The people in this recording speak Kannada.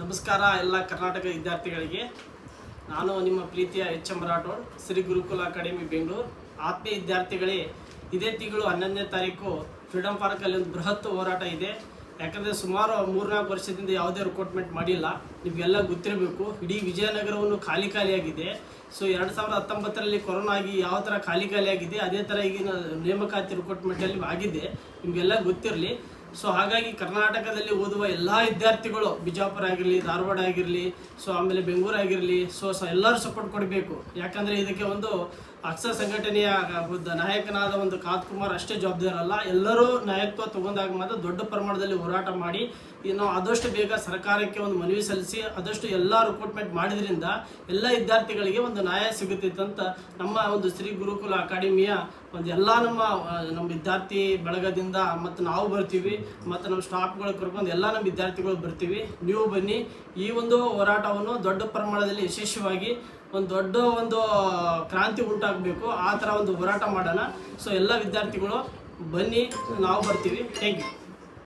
ನಮಸ್ಕಾರ ಎಲ್ಲ ಕರ್ನಾಟಕ ವಿದ್ಯಾರ್ಥಿಗಳಿಗೆ. ನಾನು ನಿಮ್ಮ ಪ್ರೀತಿಯ H M Rathod, Shri Gurukula academy, Bengaluru. ಆತ್ಮೀಯ ವಿದ್ಯಾರ್ಥಿಗಳೇ, ಇದೇ ತಿಂಗಳು ಹನ್ನೊಂದನೇ ತಾರೀಕು ಫ್ರೀಡಮ್ ಪಾರ್ಕಲ್ಲಿ ಒಂದು ಬೃಹತ್ ಹೋರಾಟ ಇದೆ. ಯಾಕಂದರೆ ಸುಮಾರು ಮೂರ್ನಾಲ್ಕು ವರ್ಷದಿಂದ ಯಾವುದೇ ರಿಕ್ರೂಟ್ಮೆಂಟ್ ಮಾಡಿಲ್ಲ. ನಿಮಗೆಲ್ಲ ಗೊತ್ತಿರಬೇಕು, ಇಡೀ ವಿಜಯನಗರವನ್ನು ಖಾಲಿ ಖಾಲಿಯಾಗಿದೆ. ಸೊ ಎರಡು ಸಾವಿರದ ಹತ್ತೊಂಬತ್ತರಲ್ಲಿ ಕೊರೋನಾ ಆಗಿ ಯಾವ ಥರ ಖಾಲಿ ಖಾಲಿಯಾಗಿದೆ, ಅದೇ ಥರ ಈಗಿನ ನೇಮಕಾತಿ ರಿಕ್ರೂಟ್ಮೆಂಟಲ್ಲಿ ಆಗಿದೆ. ನಿಮಗೆಲ್ಲ ಗೊತ್ತಿರಲಿ. ಸೊ ಹಾಗಾಗಿ ಕರ್ನಾಟಕದಲ್ಲಿ ಓದುವ ಎಲ್ಲ ವಿದ್ಯಾರ್ಥಿಗಳು ಬಿಜಾಪುರ ಆಗಿರಲಿ, ಧಾರವಾಡ ಆಗಿರಲಿ ಸೊ ಆಮೇಲೆ ಬೆಂಗಳೂರು ಆಗಿರಲಿ ಸೊ ಸೊ ಎಲ್ಲರೂ ಸಪೋರ್ಟ್ ಕೊಡಬೇಕು. ಯಾಕಂದರೆ ಇದಕ್ಕೆ ಒಂದು ಅಕ್ಷರ ಸಂಘಟನೆಯ ನಾಯಕನಾದ ಒಂದು ಕಾತ್ ಕುಮಾರ್ ಅಷ್ಟೇ ಜವಾಬ್ದಾರಲ್ಲ ಎಲ್ಲರೂ ನಾಯಕತ್ವ ತಗೊಂಡಾಗ ಮಾತ್ರ ದೊಡ್ಡ ಪ್ರಮಾಣದಲ್ಲಿ ಹೋರಾಟ ಮಾಡಿ, ಇನ್ನು ಆದಷ್ಟು ಬೇಗ ಸರ್ಕಾರಕ್ಕೆ ಒಂದು ಮನವಿ ಸಲ್ಲಿಸಿ, ಆದಷ್ಟು ಎಲ್ಲ ರಿಕ್ರೂಟ್ಮೆಂಟ್ ಮಾಡಿದ್ರಿಂದ ಎಲ್ಲ ವಿದ್ಯಾರ್ಥಿಗಳಿಗೆ ಒಂದು ನ್ಯಾಯ ಅಂತ ನಮ್ಮ ಒಂದು ಶ್ರೀ ಗುರುಕುಲ ಅಕಾಡೆಮಿಯ ಒಂದು ಎಲ್ಲ ನಮ್ಮ ನಮ್ಮ ವಿದ್ಯಾರ್ಥಿ ಬಳಗದಿಂದ ಮತ್ತು ನಾವು ಬರ್ತೀವಿ ಮತ್ತು ನಮ್ಮ ಸ್ಟಾಫ್ಗಳು ಕರ್ಕೊಂಡು ಎಲ್ಲ ನಮ್ಮ ವಿದ್ಯಾರ್ಥಿಗಳು ಬರ್ತೀವಿ. ನೀವು ಬನ್ನಿ. ಈ ಒಂದು ಹೋರಾಟವನ್ನು ದೊಡ್ಡ ಪ್ರಮಾಣದಲ್ಲಿ ಯಶಸ್ವಿಯಾಗಿ ಒಂದು ದೊಡ್ಡ ಒಂದು ಕ್ರಾಂತಿ ಉಂಟಾಗಬೇಕು ಆ ಥರ ಒಂದು ಹೋರಾಟ ಮಾಡೋಣ. ಸೊ ಎಲ್ಲ ವಿದ್ಯಾರ್ಥಿಗಳು ಬನ್ನಿ ನಾವು ಬರ್ತೀವಿ. Thank you